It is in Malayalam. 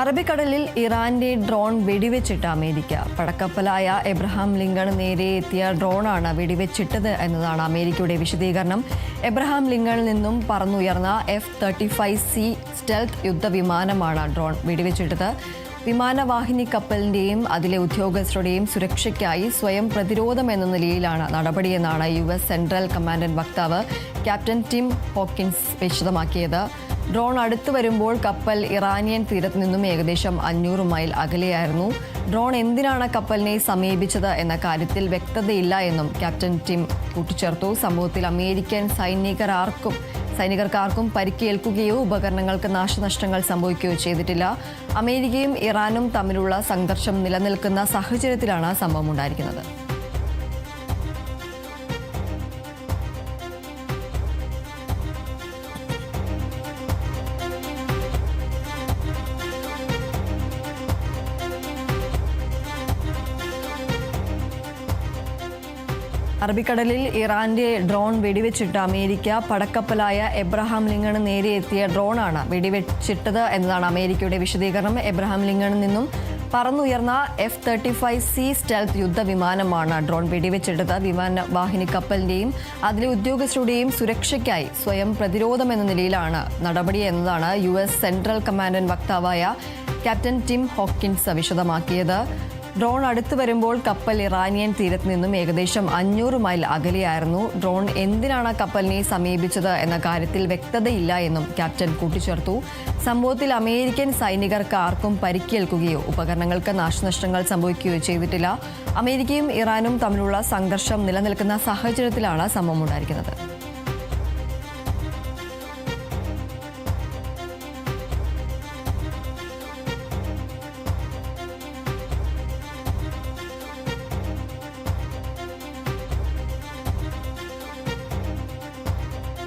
അറബിക്കടലിൽ ഇറാന്റെ ഡ്രോൺ വെടിവെച്ചിട്ട് അമേരിക്ക. പടക്കപ്പലായ എബ്രഹാം ലിങ്കൺ നേരെ എത്തിയ ഡ്രോണാണ് വെടിവെച്ചിട്ടത് എന്നതാണ് അമേരിക്കയുടെ വിശദീകരണം. എബ്രഹാം ലിങ്കണിൽ നിന്നും പറന്നുയർന്ന F thirty five C stealth യുദ്ധവിമാനമാണ് drone വെടിവെച്ചിട്ടത്. വിമാനവാഹിനി കപ്പലിന്റെയും അതിലെ ഉദ്യോഗസ്ഥരുടെയും സുരക്ഷയ്ക്കായി സ്വയം പ്രതിരോധം എന്ന നിലയിലാണ് നടപടിയെന്നാണ് യു എസ് സെൻട്രൽ കമാൻഡന്റ് വക്താവ് ക്യാപ്റ്റൻ ടിം ഹോക്കിൻസ് വിശദമാക്കിയത്. ഡ്രോൺ അടുത്തു വരുമ്പോൾ കപ്പൽ ഇറാനിയൻ തീരത്ത് നിന്നും ഏകദേശം അഞ്ഞൂറ് മൈൽ അകലെയായിരുന്നു. ഡ്രോൺ എന്തിനാണ് കപ്പലിനെ സമീപിച്ചത് എന്ന കാര്യത്തിൽ വ്യക്തതയില്ല എന്നും ക്യാപ്റ്റൻ ടിം കൂട്ടിച്ചേർത്തു. സംഭവത്തിൽ അമേരിക്കൻ സൈനികർ ആർക്കും സൈനികർക്കാർക്കും പരിക്കേൽക്കുകയോ ഉപകരണങ്ങൾക്ക് നാശനഷ്ടങ്ങൾ സംഭവിക്കുകയോ ചെയ്തിട്ടില്ല. അമേരിക്കയും ഇറാനും തമ്മിലുള്ള സംഘർഷം നിലനിൽക്കുന്ന സാഹചര്യത്തിലാണ് സംഭവം ഉണ്ടായിരിക്കുന്നത്. അറബിക്കടലിൽ ഇറാന്റെ ഡ്രോൺ വെടിവെച്ചിട്ട് അമേരിക്ക പടക്കപ്പലായ എബ്രഹാം ലിങ്കണ് നേരെ എത്തിയ ഡ്രോണാണ് വെടിവെച്ചിട്ടത് എന്നതാണ് അമേരിക്കയുടെ വിശദീകരണം. എബ്രഹാം ലിങ്കണിൽ നിന്നും പറന്നുയർന്ന F thirty five C stealth യുദ്ധവിമാനമാണ് drone വെടിവെച്ചിട്ടത്. വിമാനവാഹിനി കപ്പലിന്റെയും അതിലെ ഉദ്യോഗസ്ഥരുടെയും സുരക്ഷയ്ക്കായി സ്വയം പ്രതിരോധം എന്ന നിലയിലാണ് നടപടി എന്നതാണ് യു എസ് സെൻട്രൽ കമാൻഡൻ വക്താവായ ക്യാപ്റ്റൻ ടിം ഹോക്കിൻസ് വിശദമാക്കിയത്. ഡ്രോൺ അടുത്തു വരുമ്പോൾ കപ്പൽ ഇറാനിയൻ തീരത്ത് നിന്നും ഏകദേശം അഞ്ഞൂറ് മൈൽ അകലെയായിരുന്നു. ഡ്രോൺ എന്തിനാണ് കപ്പലിനെ സമീപിച്ചത് എന്ന കാര്യത്തിൽ വ്യക്തതയില്ല എന്നും ക്യാപ്റ്റൻ കൂട്ടിച്ചേർത്തു. സംഭവത്തിൽ അമേരിക്കൻ സൈനികർക്ക് ആർക്കും പരിക്കേൽക്കുകയോ ഉപകരണങ്ങൾക്ക് നാശനഷ്ടങ്ങൾ സംഭവിക്കുകയോ ചെയ്തിട്ടില്ല. അമേരിക്കയും ഇറാനും തമ്മിലുള്ള സംഘർഷം നിലനിൽക്കുന്ന സാഹചര്യത്തിലാണ് സംഭവം ഉണ്ടായിരിക്കുന്നത്.